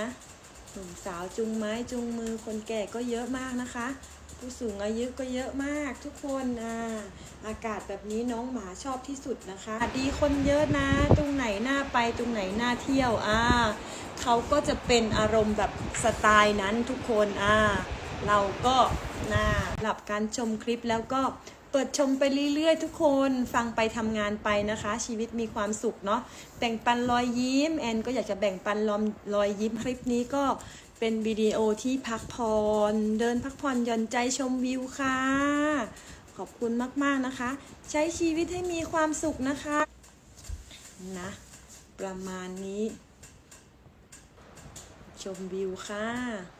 นะหนุ่มสาวจูงไม้จูงมือคนแก่ก็เยอะมากนะคะ ผู้สูงอายุก็เยอะมากทุกคนอ่าอากาศแบบนี้น้องหมาชอบที่สุดนะคะดีคนเยอะนะ ตรงไหนน่าไปตรงไหนน่าเที่ยวอ่าเขาก็จะเป็นอารมณ์แบบสไตล์นั้นทุกคนอ่าเราก็น่าหลับการชมคลิปแล้วก็ ปิดชมไปเรื่อยๆ ทุกคนฟังไปทำงานไปนะคะ ชีวิตมีความสุขเนาะแบ่งปันรอยยิ้ม แอนก็อยากจะแบ่งปันรอมรอยยิ้มคลิปนี้ก็เป็นวิดีโอที่พักผ่อนเดินพักผ่อนหย่อนใจชมวิวค่ะ ขอบคุณมากๆนะคะ ใช้ชีวิตให้มีความสุขนะคะนะประมาณนี้ ชมวิวค่ะ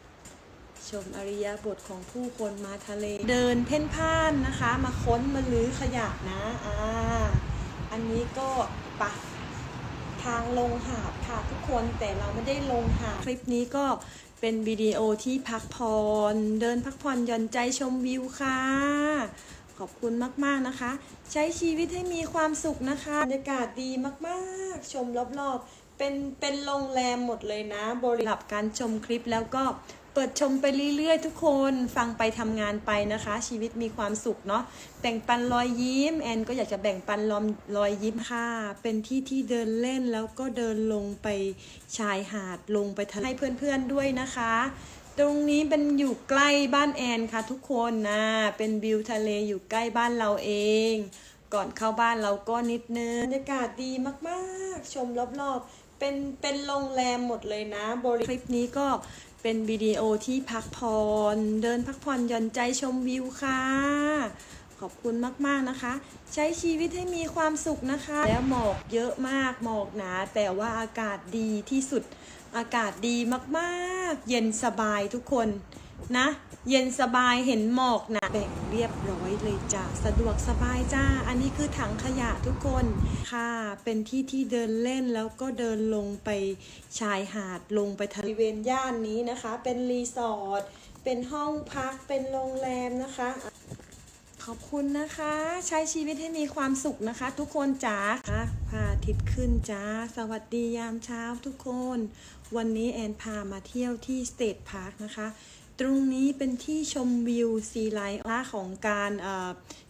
ชมอริยบทของผู้คนมาทะเล เดินเพ่นพ่านนะคะ มาค้นมาลื้อขยะนะอ่าอันนี้ก็ปะทางลงหาดค่ะทุกคนแต่เราไม่ได้ลงหาดคลิปนี้ก็เป็นวิดีโอที่พักผ่อนเดินพักผ่อนหย่อนใจชมวิวค่ะ ขอบคุณมากๆนะคะ ใช้ชีวิตให้มีความสุขนะคะบรรยากาศดีมากๆ ชมรอบๆเป็นเป็นโรงแรมหมดเลยนะ บริหรับการชมคลิปแล้วก็ เปิดชมไปเรื่อยๆ ทุกคนฟังไปทำงานไปนะคะ ชีวิตมีความสุขเนาะแบ่งปันรอยยิ้ม แอนก็อยากจะแบ่งปันรอมรอยยิ้มค่ะ เป็นที่ที่เดินเล่นแล้วก็เดินลงไปชายหาดลงไปทะเลให้เพื่อนๆด้วยนะคะ ตรงนี้เป็นอยู่ใกล้บ้านแอนค่ะ ทุกคนนะเป็นวิวทะเลอยู่ใกล้บ้านเราเอง ก่อนเข้าบ้านเราก็นิดนึงบรรยากาศดีมากๆ ชมรอบๆเป็นเป็นโรงแรมหมดเลยนะบริคลิปนี้ก็ เป็นวิดีโอที่พักผ่อนเดินพักผ่อนหย่อนใจชมวิวค่ะ ขอบคุณมากๆนะคะ ใช้ชีวิตให้มีความสุขนะคะ แล้วหมอกเยอะมากหมอกหนา แต่ว่าอากาศดีที่สุดอากาศดีมากๆ เย็นสบายทุกคน นะ เย็นสบายเห็นหมอกนะแบ่งเรียบร้อยเลยจ้าสะดวกสบายจ้า อันนี้คือถังขยะทุกคนค่ะ เป็นที่ที่เดินเล่นแล้วก็เดินลงไปชายหาดลงไปทะเลเวณย่านนี้นะคะ เป็นรีสอร์ทเป็นห้องพักเป็นโรงแรมนะคะ ขอบคุณนะคะ ใช้ชีวิตให้มีความสุขนะคะ ทุกคนจ๋าค่ะพระอาทิตย์ขึ้นจ้า สวัสดียามเช้าทุกคน วันนี้แอนพามาเที่ยวที่สเตทพาร์คนะคะ ตรงนี้เป็นที่ชมวิวซีไลท์ร่าของการ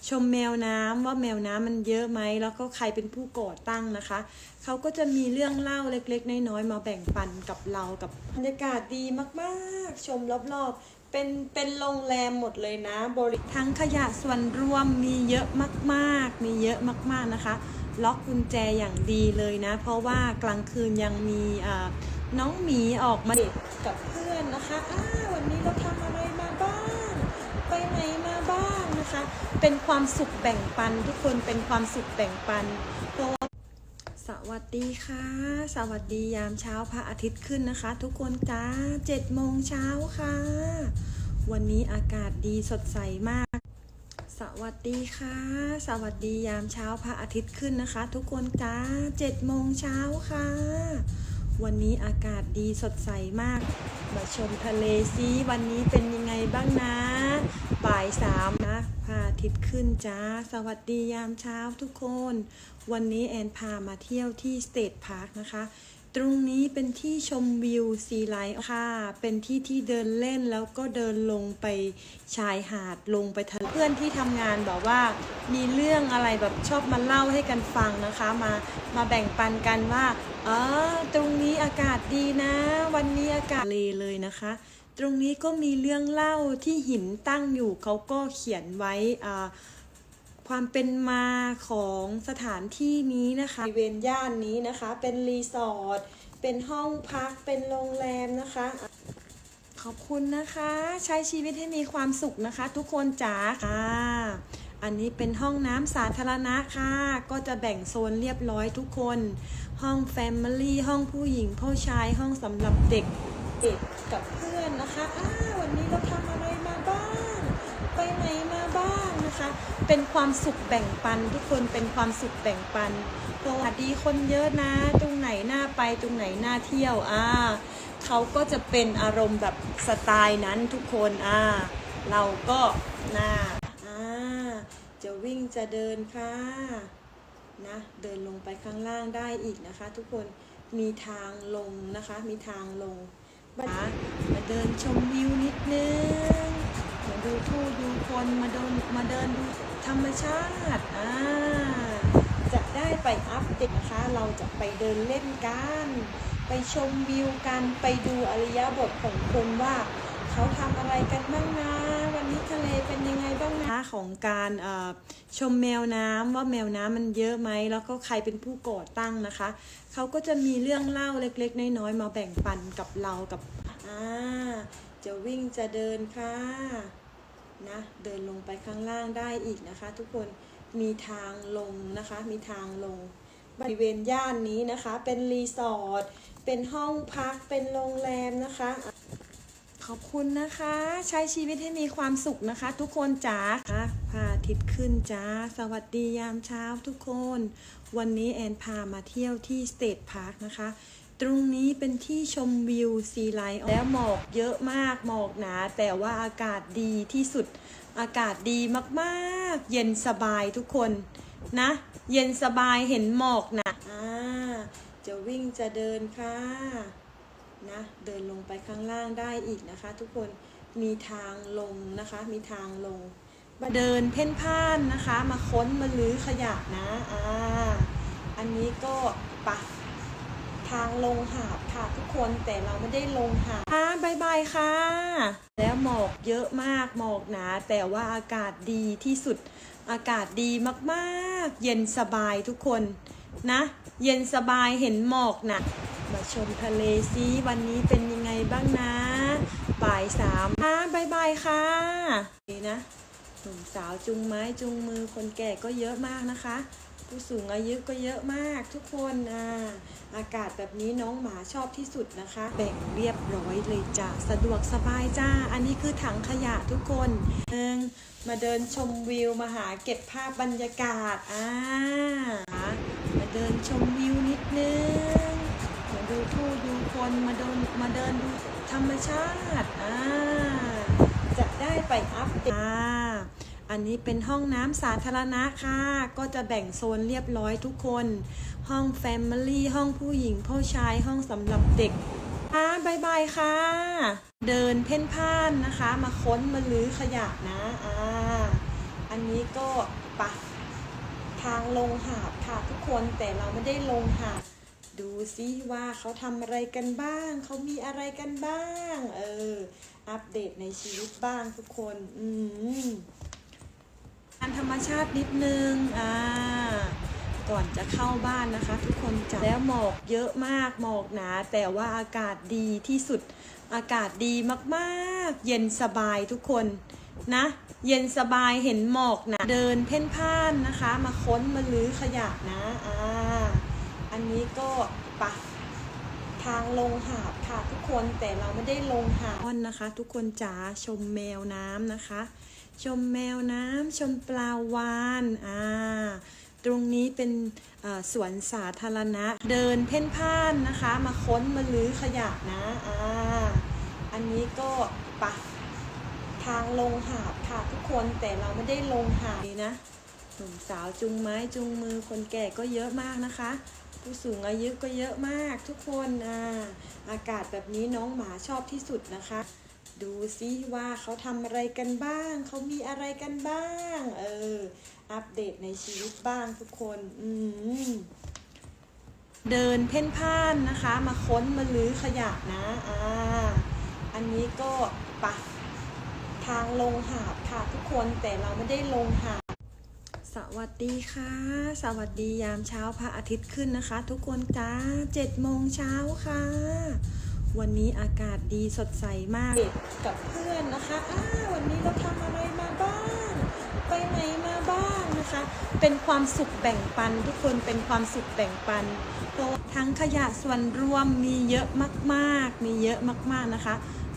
ชมแมวน้ำว่าแมวน้ำมันเยอะไหม แล้วก็ใครเป็นผู้ก่อตั้งนะคะ เขาก็จะมีเรื่องเล่าเล็กๆ น้อยๆ มาแบ่งปันกับเรากับบรรยากาศดีมากๆ ชมรอบๆ เป็นเป็นโรงแรมหมดเลยนะ บริทั้งขยะส่วนรวมมีเยอะมากๆ มีเยอะมากๆนะคะ ล็อกกุญแจอย่างดีเลยนะ เพราะว่ากลางคืนยังมีอ่า น้องหมีออกมาเด็กกับเพื่อนนะคะอ้าวันนี้เราทำอะไรมาบ้าง ไปไหนมาบ้างนะคะ เป็นความสุขแบ่งปันทุกคนเป็นความสุขแบ่งปันเพราะสวัสดีค่ะ สวัสดียามเช้าพระอาทิตย์ขึ้นนะคะ ทุกคนจ้าเจ็ดโมงเช้าค่ะ วันนี้อากาศดีสดใสมาก สวัสดีค่ะ สวัสดียามเช้าพระอาทิตย์ขึ้นนะคะ ทุกคนจ้าเจ็ดโมงเช้าค่ะ วันนี้อากาศดีสดใสมาก มาชมทะเลซิวันนี้เป็นยังไงบ้างนะ บ่ายสามนะพระอาทิตย์ขึ้นจ้า สวัสดียามเช้าทุกคน วันนี้แอนพามาเที่ยวที่สเตทพาร์คนะคะ ตรงนี้เป็นที่ชมวิวซีไลท์ค่ะ เป็นที่ที่เดินเล่นแล้วก็เดินลงไปชายหาดลงไปทะเลเพื่อนที่ทำงานบอกว่า มีเรื่องอะไรแบบชอบมาเล่าให้กันฟังนะคะ มามาแบ่งปันกันว่าเออตรงากาศดีนะ วันนี้อากาศเลเลยนะคะ ตรงนี้ก็มีเรื่องเล่าที่หินตั้งอยู่เขาก็เขียนไว้ความเป็นมาของสถานที่นี้นะคะบริเวณย่านนี้นะคะ เป็นรีสอร์ทเป็นห้องพักเป็นโรงแรมนะคะ ขอบคุณนะคะ ใช้ชีวิตให้มีความสุขนะคะ ทุกคนจ๋าค่ะ อันนี้เป็นห้องน้ำสาธารณะค่ะ ก็จะแบ่งโซนเรียบร้อยทุกคน ห้องแฟมิลี่ห้องผู้หญิงผู้ชายห้องสำหรับเด็กเด็กกับเพื่อนนะคะอ้าวันนี้เราทำอะไรมาบ้าง ไปไหนมาบ้างนะคะ เป็นความสุขแบ่งปัน ทุกคนเป็นความสุขแบ่งปันสวัสดีคนเยอะนะ ตรงไหนน่าไปตรงไหนน่าเที่ยวอ่าเขาก็จะเป็นอารมณ์แบบสไตล์นั้นทุกคนอ่าเราก็น่าอ่า จะวิ่งจะเดินค่ะนะเดินลงไปข้างล่างได้อีกนะคะ ทุกคนมีทางลงนะคะ มีทางลงมามาเดินชมวิวนิดนึงมาดูผู้ดูคนมาเดินมาเดินดูธรรมชาติอ่าจะได้ไปอัปเดตนะคะ เราจะไปเดินเล่นกันไปชมวิวกันไปดูอริยบทของคนว่า เขาทำอะไรกันบ้างนะะเลเป็นยังไงบ้างนะของการชมแมวน้ำว่าแมวน้ำมันเยอะไหมแล้วก็ใครเป็นผู้ก่อตั้งนะคะเขาก็จะมีเรื่องเล่าเล็กๆ น้อยๆมาแบ่งปันกับเรากับอ่าจะวิ่งจะเดินค่ะนะเดินลงไปข้างล่างได้อีกนะคะ ทุกคนมีทางลงนะคะ มีทางลงบริเวณย่านนี้นะคะ เป็นรีสอร์ทเป็นห้องพักเป็นโรงแรมนะคะ ขอบคุณนะคะ ใช้ชีวิตให้มีความสุขนะคะ ทุกคนจ๋าค่ะพระอาทิตย์ขึ้นจ้า สวัสดียามเช้าทุกคน วันนี้แอนพามาเที่ยวที่สเตทพาร์คนะคะ ตรงนี้เป็นที่ชมวิวซีไลท์แล้วหมอกเยอะมากหมอกหนา แต่ว่าอากาศดีที่สุด อากาศดีมากๆ เย็นสบายทุกคนนะ เย็นสบายเห็นหมอกนะอ่าจะวิ่งจะเดินค่ะ นะเดินลงไปข้างล่างได้อีกนะคะ ทุกคนมีทางลงนะคะ มีทางลงมาเดินเพ่นพ่านนะคะ มาค้นมาลื้อขยะนะอ่าอันนี้ก็ปะทางลงหาดค่ะทุกคนแต่เราไม่ได้ลงหาดค่ะบายบายค่ะ แล้วหมอกเยอะมากหมอกหนาแต่ว่าอากาศดีที่สุดอากาศดีมากๆ เย็นสบายทุกคนนะ เย็นสบายเห็นหมอกนะ มาชมทะเลซิวันนี้เป็นยังไงบ้างนะบ่ายสามค่ะบายบายค่ะนี่นะหนุ่มสาวจุงไม้จุงมือคนแก่ก็เยอะมากนะคะ ผู้สูงอายุก็เยอะมากทุกคนอ่าอากาศแบบนี้น้องหมาชอบที่สุดนะคะ แบ่งเรียบร้อยเลยจ้าสะดวกสบายจ้า อันนี้คือถังขยะทุกคนหนึ่งมาเดินชมวิวมาหาเก็บภาพบรรยากาศอ่ามาเดินชมวิวนิดนึง ดูผู้ดูคนมาเดินมาเดินดูธรรมชาติอ่าจะได้ไปอัปเดตอ่าอันนี้เป็นห้องน้ำสาธารณะค่ะ ก็จะแบ่งโซนเรียบร้อยทุกคน ห้องแฟมิลี่ห้องผู้หญิงผู้ชายห้องสำหรับเด็กค่ะบายบายค่ะ เดินเพ่นพ่านนะคะ มาค้นมาลื้อขยะนะอ่าอันนี้ก็ปะทางลงหาดค่ะทุกคนแต่เราไม่ได้ลงหาด ดูซิว่าเขาทำอะไรกันบ้าง เขามีอะไรกันบ้าง เออ อัปเดตในชีวิตบ้างทุกคน อืมการธรรมชาตินิดนึง อ่า ก่อนจะเข้าบ้านนะคะ ทุกคนจะแล้วหมอกเยอะมาก หมอกหนา แต่ว่าอากาศดีที่สุด อากาศดีมากๆ เย็นสบายทุกคนนะ เย็นสบายเห็นหมอกหนะเดินเพ่นพ่านนะคะ มาค้นมาลื้อขยะนะ อ่า อันนี้ก็ปะทางลงหาดค่ะทุกคนแต่เราไม่ได้ลงหาดนะคะ ทุกคนจ๋าชมแมวน้ำนะคะ ชมแมวน้ำชมปลาวานอ่าตรงนี้เป็นสวนสาธารณะ เดินเพ่นพ่านนะคะ มาค้นมาลื้อขยะนะอ่าอันนี้ก็ปะทางลงหาดค่ะทุกคนแต่เราไม่ได้ลงหาดนี่นะหนุ่มสาวจุงไม้จุงมือคนแก่ก็เยอะมากนะคะ ผู้สูงอายุก็เยอะมากทุกคนอ่าอากาศแบบนี้น้องหมาชอบที่สุดนะคะ ดูซิว่าเขาทำอะไรกันบ้าง เขามีอะไรกันบ้าง เออ อัปเดตในชีวิตบ้างทุกคน อืมเดินเพ่นพ่านนะคะ มาค้นมาลื้อขยะนะอ่าอันนี้ก็ปะทางลงหาดค่ะทุกคนแต่เราไม่ได้ลงหาด สวัสดีค่ะ สวัสดียามเช้าพระอาทิตย์ขึ้นนะคะ ทุกคนจ้าเจ็ดโมงเช้าค่ะ วันนี้อากาศดีสดใสมากกับเพื่อนนะคะอ้าวันนี้เราทำอะไรมาบ้าง ไปไหนมาบ้างนะคะ เป็นความสุขแบ่งปัน ทุกคนเป็นความสุขแบ่งปันเพราะว่าทั้งขยะส่วนรวมมีเยอะมากๆ มีเยอะมากๆนะคะ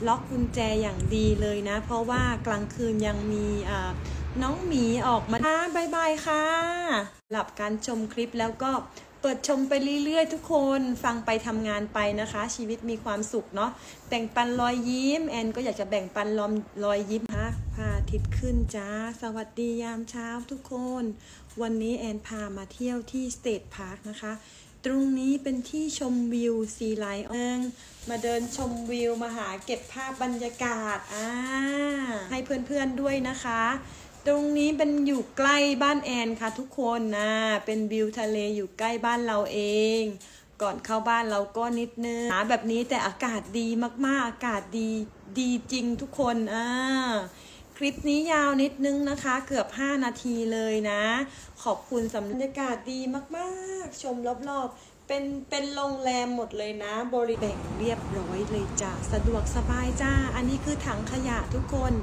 ล็อกกุญแจอย่างดีเลยนะ เพราะว่ากลางคืนยังมีอ่า น้องหมีออกมาค่ะบายบายค่ะหลับการชมคลิปแล้วก็เปิดชมไปเรื่อยๆ ทุกคนฟังไปทำงานไปนะคะ ชีวิตมีความสุขเนาะแบ่งปันรอยยิ้ม แอนก็อยากจะแบ่งปันรอมรอยยิ้มฮะพาทิตขึ้นจ้า สวัสดียามเช้าทุกคน วันนี้แอนพามาเที่ยวที่สเตทพาร์คนะคะ ตรงนี้เป็นที่ชมวิวซีไลท์เอิงมาเดินชมวิวมาหาเก็บภาพบรรยากาศอ่าให้เพื่อนๆด้วยนะคะ ตรงนี้เป็นอยู่ใกล้บ้านแอนค่ะทุกคนนะ เป็นวิวทะเลอยู่ใกล้บ้านเราเอง ก่อนเข้าบ้านเราก็นิดนึงหาแบบนี้แต่อากาศดีมากๆ อากาศดีดีจริงทุกคนอ่าคลิปนี้ยาวนิดนึงนะคะ เกือบ 5 นาทีเลยนะ ขอบคุณสำหรับบรรยากาศดีมากๆ ชมรอบๆ เป็นเป็นโรงแรมหมดเลยนะ บริแบ่งเรียบร้อยเลยจ้าสะดวกสบายจ้า อันนี้คือถังขยะทุกคน